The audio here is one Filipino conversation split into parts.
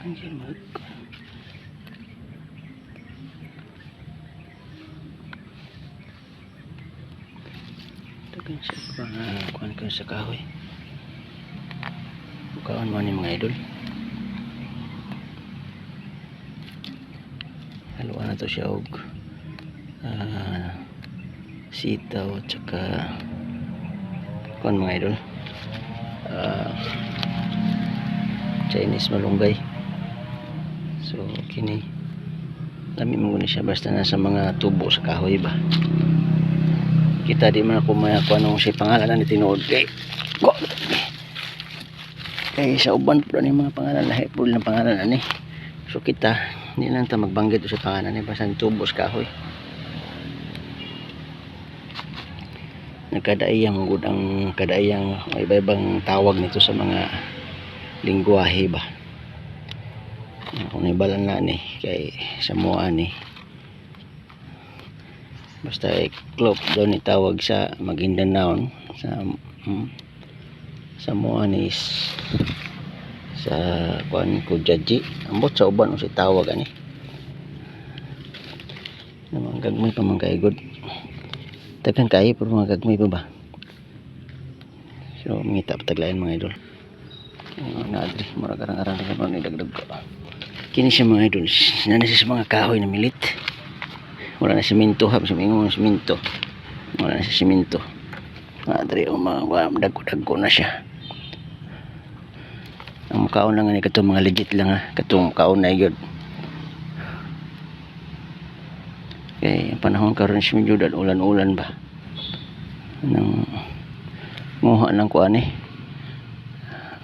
Ang simag. Tagan siya pa nga kuhan ko sa kahoy. Bukaon mo ni mga idol. Haluan na to siya og ah, sitaw at saka kuhan mga idol. Ah, Chinese malunggay. So, kini lami mo ni siya basta nasa mga tubo sa kahoy ba. Kita di man ako maya kung anong si pangalan ni tinuod kay ko. Kay sa uban po ni mga pangalan lahi po ng pangalan ani. So kita hindi lang ta magbanggit sa pangalan ni basta tubo sa kahoy. Nagkadaiyang gud ang kadaiyang iba-ibang tawag nito sa mga lingwahe ba kung ibalan na ni kay Samoa ni. Basta iklop daw ni tawag sa Maguindanao sa hmm, Samoa ni is sa kuan ko jaji ambot sa uban si tawag ani. Naman gagmay pa man kay good tagan kay pero mga gagmay pa ba? So mangita pa taglayan mga idol. Ayun, na adri mura karang arang sa mga idagdag ko kini siya mga idol nana siya sa mga kahoy na milit. Wala na siminto ha sa na siminto wala na siya siminto na adri o mga wa, dagko-dagko na siya. Ang mukhaon lang ni katong mga legit lang ha katong mukhaon na yun. Kay ang panahon karon medyo dal ulan-ulan ba? Nang muha ng kuan eh.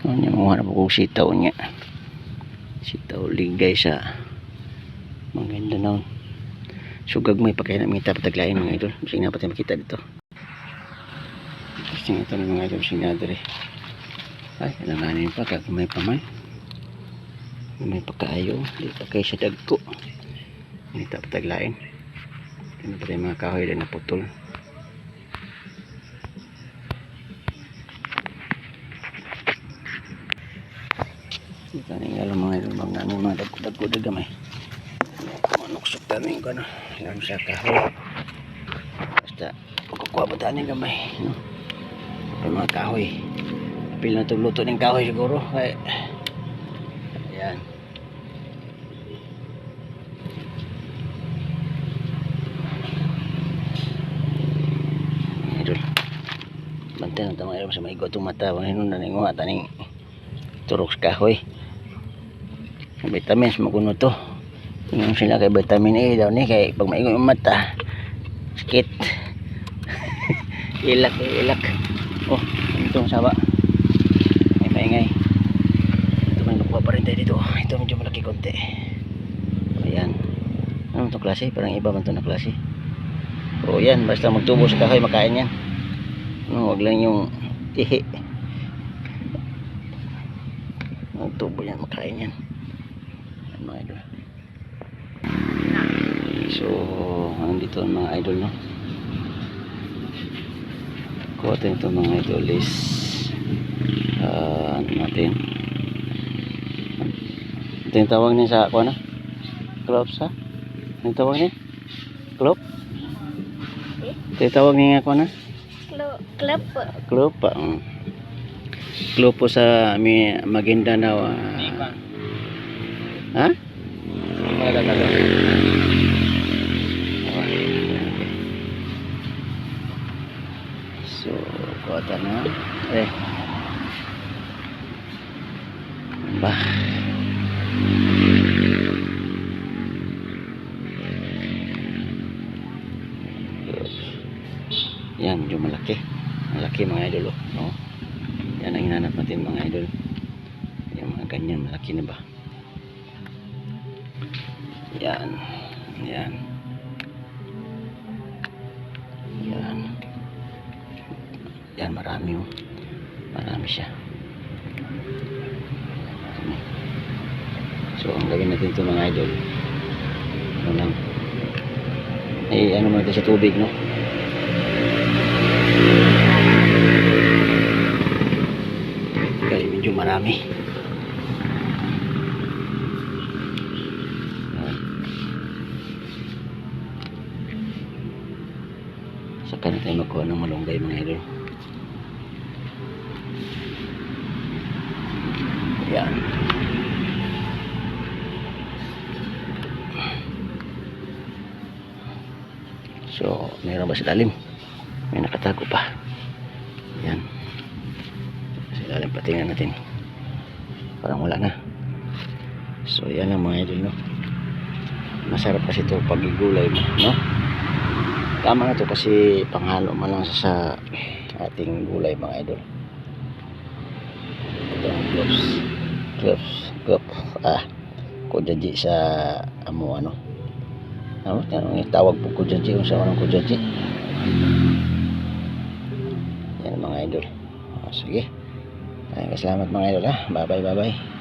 Ano niya mga na po sitaw niya sitaw ligay sa maganda na sugag may pagkain na mga tapataglain mga idol. Kasi nga pati makita dito. Kasi ito ng mga idol. Kasi nga dere ay alanganin pa kag may paman may pagkaayo di pa kayo sa dagko. May tapataglain kaya pati mga kahoy din naputol Na yung alam mga ilong namin mga dagko-dagko na gamay. Manuksok namin ko na. Alam siya kahoy. Basta kukuha ba tayo ng gamay. No? Ito mga kahoy. Pil na itong luto ng kahoy siguro. Ay, ayan. Idol. Bantay na ito mga ilong sa maigo itong mata. Panginon na ninguha taning turok sa kahoy vitamins makuno to. Yung sila kay vitamin A daw ni kay pag maingon yung mata sakit ilak ilak. Oh itong saba may maingay. Ito may nakuha pa rin tayo dito. Ito medyo malaki konti. Ayan. Ano itong klase? Parang iba man ito na klase. O yan. Basta magtubo sa kahoy makain yan. No, wag lang yung ihi. Magtubo yan makain yan mga idol so andito ang mga idol no kuha tayo ito mga idol is uh, ano natin ito yung tawag niya sa kuha na cloves ha ano tawag niya clove ito yung tawag niya kuha na. Club pa. Um. Club po sa Maguindanao. ah. Ha? Wala ka daw. So, kota na. Eh. Ba. Yan, medyo malaki. Malaki mga idol. Oh. Yan ang hinanap natin mga idol. Yung mga ganyan, malaki na ba? Yan. Yan. Yan. Yan, marami oh. Marami siya. So, ang gawin natin ito mga idol. Ano lang. Eh, ano mo natin sa tubig, no? Kaya medyo marami. Saka na tayo magkuha ng malunggay mga idol. Yan. So, meron ba sa lalim? May nakatago pa. Yan. Sa ilalim patingnan natin. Parang wala na. So, yan ang mga idol, no? Masarap kasi ito pag igulay mo, no? Tama na to kasi panghalo man lang sa ating gulay, mga idol. Ito ang gloves. Gloves. Gloves. Ah. Kujaji sa amo, ano? Ano? Ano yung tawag po kujaji? Kung sa anong kujaji? Yan mga idol. Ah, sige. Ay, salamat mga idol ha. Bye bye bye bye.